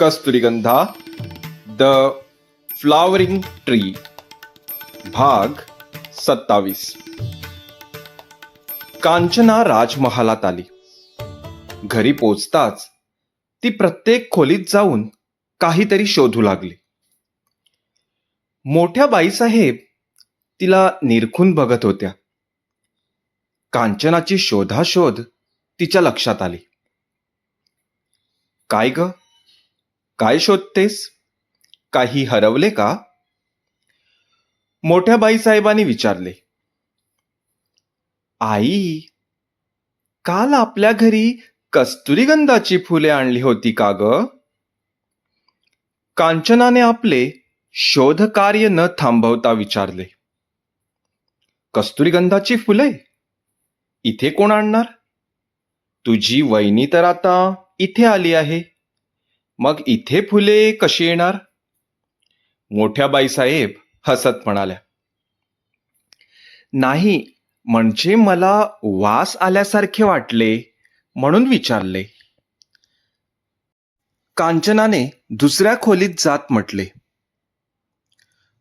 कस्तुरीगंधा the flowering tree भाग सत्तावीस. कांचना राजमहालात आली. घरी पोचताच ती प्रत्येक खोलीत जाऊन काहीतरी शोधू लागली. मोठ्या बाईसाहेब तिला निरखून बघत होत्या. कांचनाची शोधाशोध तिच्या लक्षात आली. काय ग? काय शोधतेस? काही हरवले का? मोठ्या बाईसाहेबांनी विचारले. आई काल आपल्या घरी कस्तुरीगंधाची फुले आणली होती का ग? कांचनाने आपले शोधकार्य न थांबवता विचारले. कस्तुरीगंधाची फुले? इथे कोण आणणार? तुझी वहिनी तर आता इथे आली आहे. मग इथे फुले कशी येणार? मोठ्या बाईसाहेब हसत म्हणाल्या. नाही म्हणजे मला वास आल्यासारखे वाटले म्हणून विचारले. कांचनाने दुसऱ्या खोलीत जात म्हटले.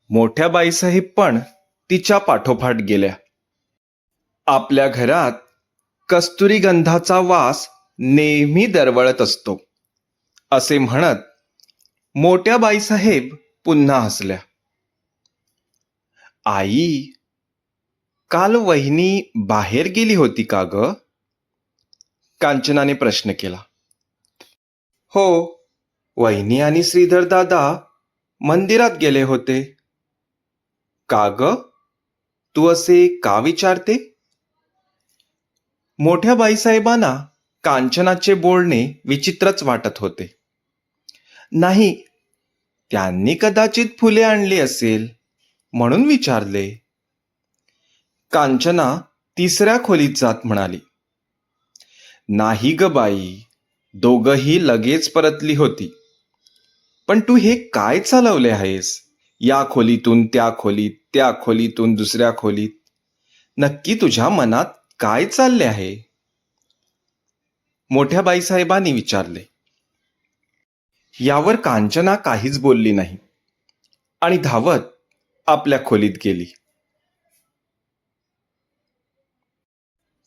मोठ्या बाईसाहेब पण तिच्या पाठोपाठ गेल्या. आपल्या घरात कस्तुरी गंधाचा वास नेहमी दरवळत असतो. असे म्हणत मोठ्या बाईसाहेब पुन्हा हसल्या. आई काल वहिनी बाहेर गेली होती का ग? कांचनाने प्रश्न केला. हो वहिनी आणि श्रीधर दादा मंदिरात गेले होते. का ग? तू असे का विचारते? मोठ्या बाईसाहेबांना कांचनाचे बोलणे विचित्रच वाटत होते. नाही त्यांनी कदाचित फुले आणली असेल म्हणून विचारले. कांचना तिसऱ्या खोलीत जात म्हणाली. नाही ग बाई दोघही लगेच परतली होती. पण तू हे काय चालवले आहेस? या खोलीतून त्या खोलीत त्या खोलीतून दुसऱ्या खोलीत. नक्की तुझ्या मनात काय चालले आहे? मोठ्या बाईसाहेबांनी विचारले. यावर कांचना काहीच बोलली नाही. आणि धावत आपल्या खोलीत गेली.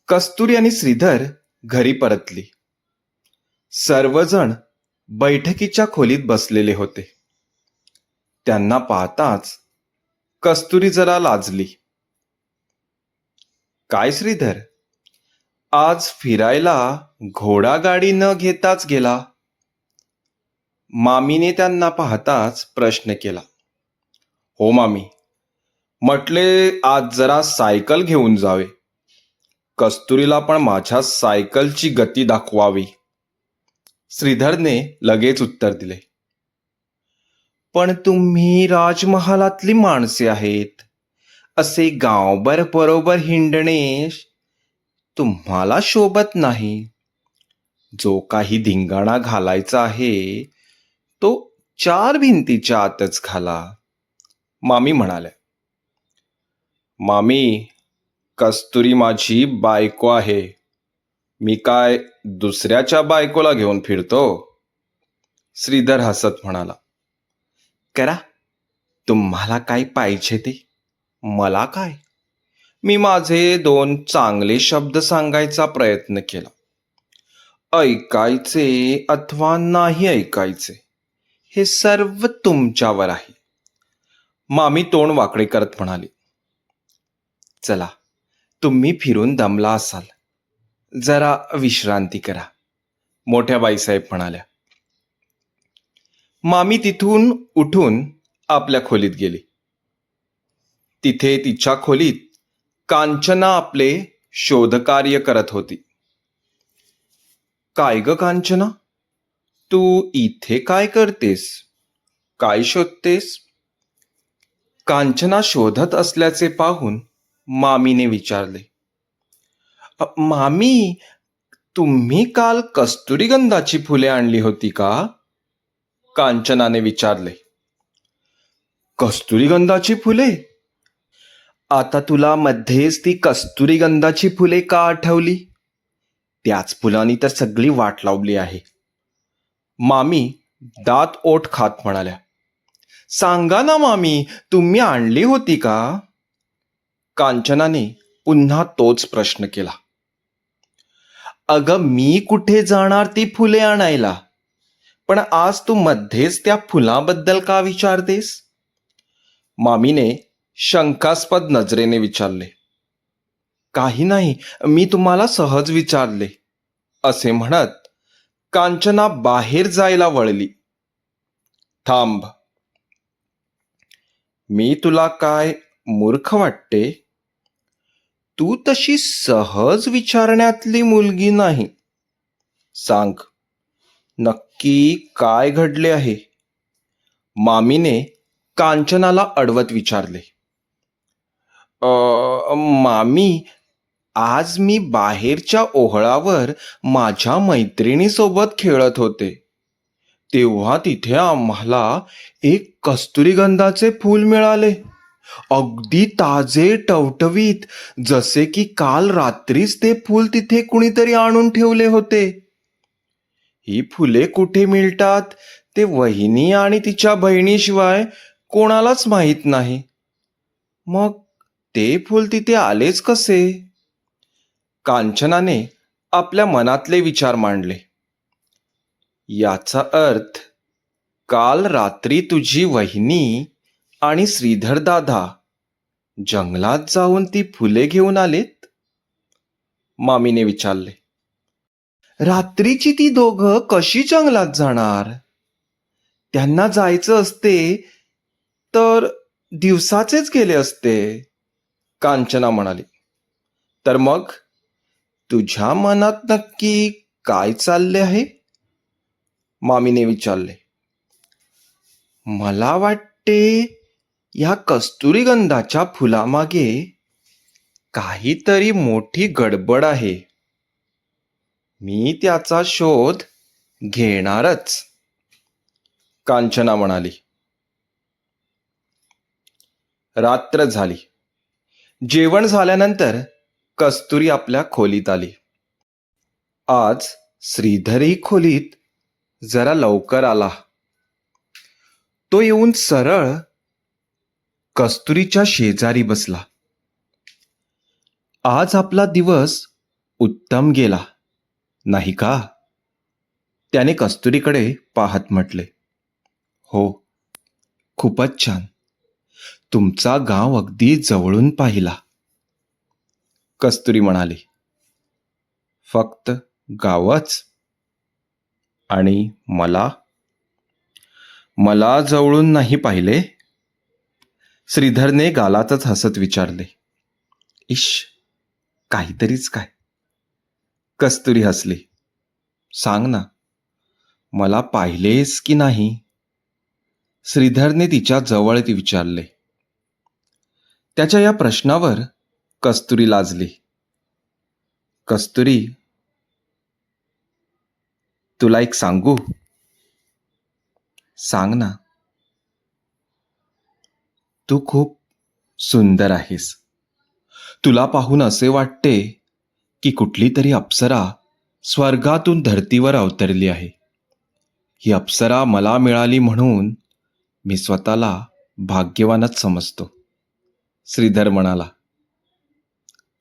कस्तुरी आणि श्रीधर घरी परतली. सर्वजण बैठकीच्या खोलीत बसलेले होते. त्यांना पाहताच कस्तुरी जरा लाजली. काय श्रीधर? आज फिरायला घोडागाडी न घेताच गेला. मामीने त्यांना पाहताच प्रश्न केला. हो मामी म्हटले आज जरा सायकल घेऊन जावे. कस्तुरीला पण माझ्या सायकलची गती दाखवावी. श्रीधरने लगेच उत्तर दिले. पण तुम्ही राजमहालातली माणसे आहेत. असे गावभर बरोबर हिंडणे तुम्हाला शोभत नाही. जो काही धिंगाणा घालायचा आहे तो चार भिंतीच्या आतच घाला मामी म्हणाल्या मामी कस्तुरी माझी बायको आहे. मी काय दुसऱ्याच्या बायकोला घेऊन फिरतो? श्रीधर हसत म्हणाला करा तुम्हाला काय पाहिजे ते? मला काय? मी माझे दोन चांगले शब्द सांगायचा प्रयत्न केला. ऐकायचे अथवा नाही ऐकायचे हे सर्व तुमच्यावर आहे. मामी तोंड वाकडे करत म्हणाली चला तुम्ही फिरून दमला असाल. जरा विश्रांती करा. मोठ्या बाईसाहेब म्हणाल्या. मामी तिथून उठून आपल्या खोलीत गेली. तिथे तिच्या खोलीत कांचना आपले शोधकार्य करत होती. काय ग कांचना? तू इथे काय करतेस? काय शोधतेस? कांचना शोधत असल्याचे पाहून मामीने विचारले. मामी तुम्ही काल कस्तुरीगंधाची फुले आणली होती का? कांचनाने विचारले. कस्तुरीगंधाची फुले? आता तुला मध्येच ती कस्तुरीगंधाची फुले का आठवली? त्याच फुलांनी तर सगळी वाट लावली आहे. मामी दात ओठ खात म्हणाल्या सांगा ना मामी तुम्ही आणली होती का? कांचनाने पुन्हा तोच प्रश्न केला अगं मी कुठे जाणार ती फुले आणायला? पण आज तू मध्येच त्या फुलाबद्दल का विचारतेस? मामीने शंकास्पद नजरेने विचारले काही नाही मी तुम्हाला सहज विचारले असे म्हणत कांचना बाहेर जायला वळली. थांब. मी तुला काय मूर्ख वाटते? तू तशी सहज विचारण्यातली मुलगी नाही. सांग नक्की काय घडले आहे? मामीने कांचनाला अडवत विचारले. मामी आज मी बाहेरच्या ओहळावर माझ्या मैत्रिणीसोबत खेळत होते. तेव्हा तिथे आम्हाला एक कस्तुरीगंधाचे फूल मिळाले. अगदी ताजे टवटवीत जसे की काल रात्रीच ते फूल तिथे कुणीतरी आणून ठेवले होते. ही फुले कुठे मिळतात ते वहिनी आणि तिच्या बहिणीशिवाय कोणालाच माहीत नाही. मग ते फूल तिथे आलेच कसे? कांचनाने आपल्या मनातले विचार मांडले. याचा अर्थ काल रात्री तुझी वहिनी आणि श्रीधर दादा जंगलात जाऊन ती फुले घेऊन आलेत? मामीने विचारले. रात्रीची ती दोघं कशी जंगलात जाणार? त्यांना जायचं असते तर दिवसाचेच गेले असते कांचना म्हणाली. तर मग? तुझ्या मनात नक्की काय चालले आहे? मामीने विचारले. मला वाटते या कस्तुरीगंधाच्या फुलामागे काहीतरी मोठी गडबड आहे. मी त्याचा शोध घेणारच कांचना म्हणाली. रात्र झाली. जेवण झाल्यानंतर कस्तुरी आपल्या खोलीत आली. आज श्रीधरही खोलीत जरा लवकर आला. तो येऊन सरळ कस्तुरीच्या शेजारी बसला. आज आपला दिवस उत्तम गेला नाही का? त्याने कस्तुरीकडे पाहत म्हटले. हो खूपच छान. तुमचा गाव अगदी जवळून पाहिला. कस्तुरी म्हणाली. फक्त गावच आणि मला? मला जवळून नाही पाहिले. श्रीधरने गालातच हसत विचारले. इश काहीतरीच काय? कस्तुरी हसली. सांग ना मला पाहिलेस की नाही? श्रीधरने तिच्या जवळ ती विचारले. त्याच्या या प्रश्नावर कस्तुरी लाजली. कस्तुरी तुला एक सांगू? सांग ना. तू खूप सुंदर आहेस. तुला पाहून असे वाटते की कुठली तरी अप्सरा स्वर्गातून धर्तीवर अवतरली आहे. ही अप्सरा मला मिळाली म्हणून मी स्वतःला भाग्यवानच समजतो. श्रीधर म्हणाला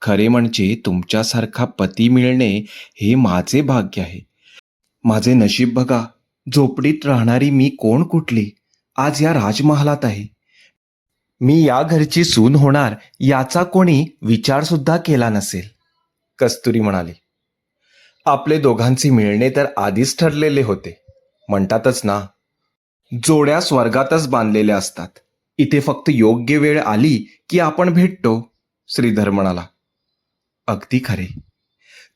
खरे म्हणजे तुमच्यासारखा पती मिळणे हे माझे भाग्य आहे. माझे नशीब बघा झोपडीत राहणारी मी कोण कुठली? आज या राजमहालात आहे. मी या घरची सून होणार याचा कोणी विचार सुद्धा केला नसेल कस्तुरी म्हणाली. आपले दोघांचे मिळणे तर आधीच ठरलेले होते. म्हणतातच ना जोड्या स्वर्गातच बांधलेल्या असतात. इथे फक्त योग्य वेळ आली की आपण भेटतो श्रीधर म्हणाला. अगदी खरे.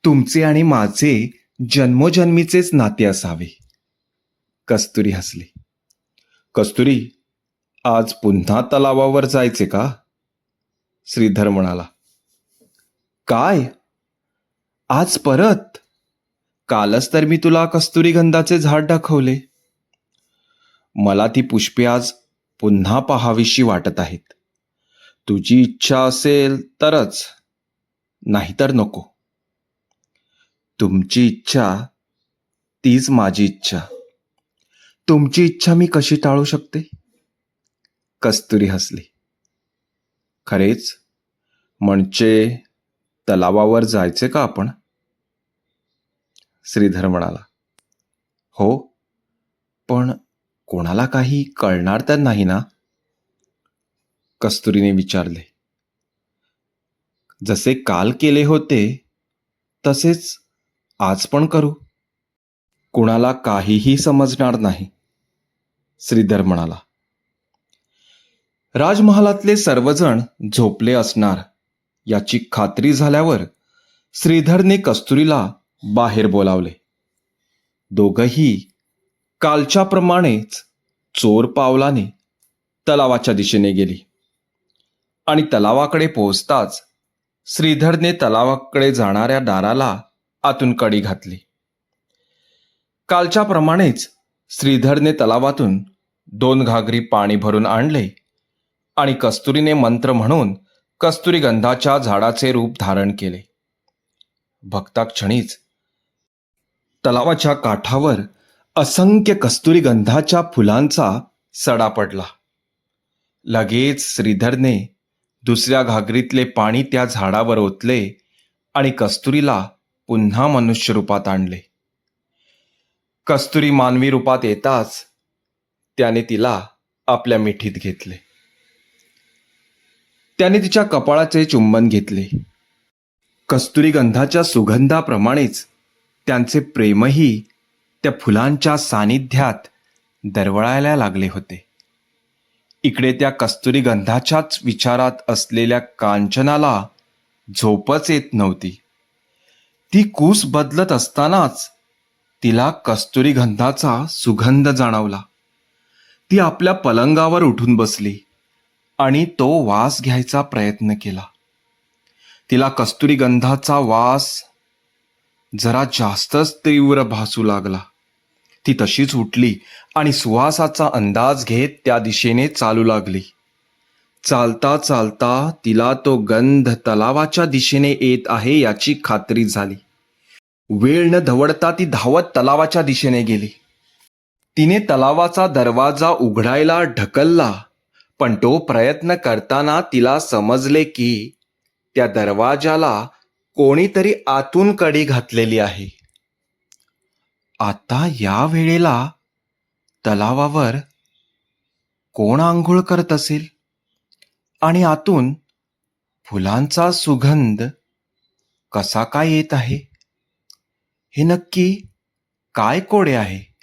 तुमचे आणि माझे जन्मोजन्मीचेच नाते असावे. कस्तुरी हसली. कस्तुरी आज पुन्हा तलावावर जायचे का? श्रीधर म्हणाला. काय? आज परत? कालच तर मी तुला कस्तुरी गंधाचे झाड दाखवले. मला ती पुष्पे आज पुन्हा पाहावीशी वाटत आहेत. तुझी इच्छा असेल तरच. नाहीतर नको. तुमची इच्छा तीच माझी इच्छा. तुमची इच्छा मी कशी टाळू शकते? कस्तुरी हसली. खरेच? म्हणजे तलावावर जायचे का आपण? श्रीधर म्हणाला. हो पण कोणाला काही कळणार तर नाही ना? कस्तुरीने विचारले. जसे काल केले होते तसेच आज पण करू. कुणाला काहीही समजणार नाही श्रीधर म्हणाला. राजमहालातले सर्वजण झोपले असणार याची खात्री झाल्यावर श्रीधरने कस्तुरीला बाहेर बोलावले. दोघही कालच्याप्रमाणेच चोर पावलाने तलावाच्या दिशेने गेली. आणि तलावाकडे पोहोचताच श्रीधरने तलावाकडे जाणाऱ्या दाराला आतून कडी घातली. कालच्याप्रमाणेच श्रीधरने तलावातून दोन घागरी पाणी भरून आणले आणि कस्तुरीने मंत्र म्हणून कस्तुरी गंधाच्या झाडाचे रूप धारण केले. भक्ताक्षणीच तलावाच्या काठावर असंख्य कस्तुरी गंधाच्या फुलांचा सडा पडला. लगेच श्रीधरने दुसऱ्या घागरीतले पाणी त्या झाडावर ओतले आणि कस्तुरीला पुन्हा मनुष्य रूपात आणले. कस्तुरी मानवी रूपात येताच त्याने तिला आपल्या मिठीत घेतले. त्याने तिच्या कपाळाचे चुंबन घेतले. कस्तुरी गंधाच्या सुगंधाप्रमाणेच त्यांचे प्रेमही त्या फुलांच्या सानिध्यात दरवळायला लागले होते. इकडे त्या कस्तुरी गंधाच्याच विचारात असलेल्या कांचनाला झोपच येत नव्हती. ती कूस बदलत असतानाच तिला कस्तुरी गंधाचा सुगंध जाणवला. ती आपल्या पलंगावर उठून बसली आणि तो वास घ्यायचा प्रयत्न केला. तिला कस्तुरी गंधाचा वास जरा जास्तच तीव्र भासू लागला. ती तशीच उठली आणि सुवासाचा अंदाज घेत त्या दिशेने चालू लागली. चालता चालता तिला तो गंध तलावाच्या दिशेने येत आहे याची खात्री झाली. वेळ न धवडता ती धावत तलावाच्या दिशेने गेली. तिने तलावाचा दरवाजा उघडायला ढकलला पण तो प्रयत्न करताना तिला समजले की त्या दरवाजाला कोणीतरी आतून कडी घातलेली आहे. आता या वेळेला तलावावर कोण आंघोळ करत असेल? आणि आतून फुलांचा सुगंध कसा काय येत आहे? हे नक्की काय कोडे आहे?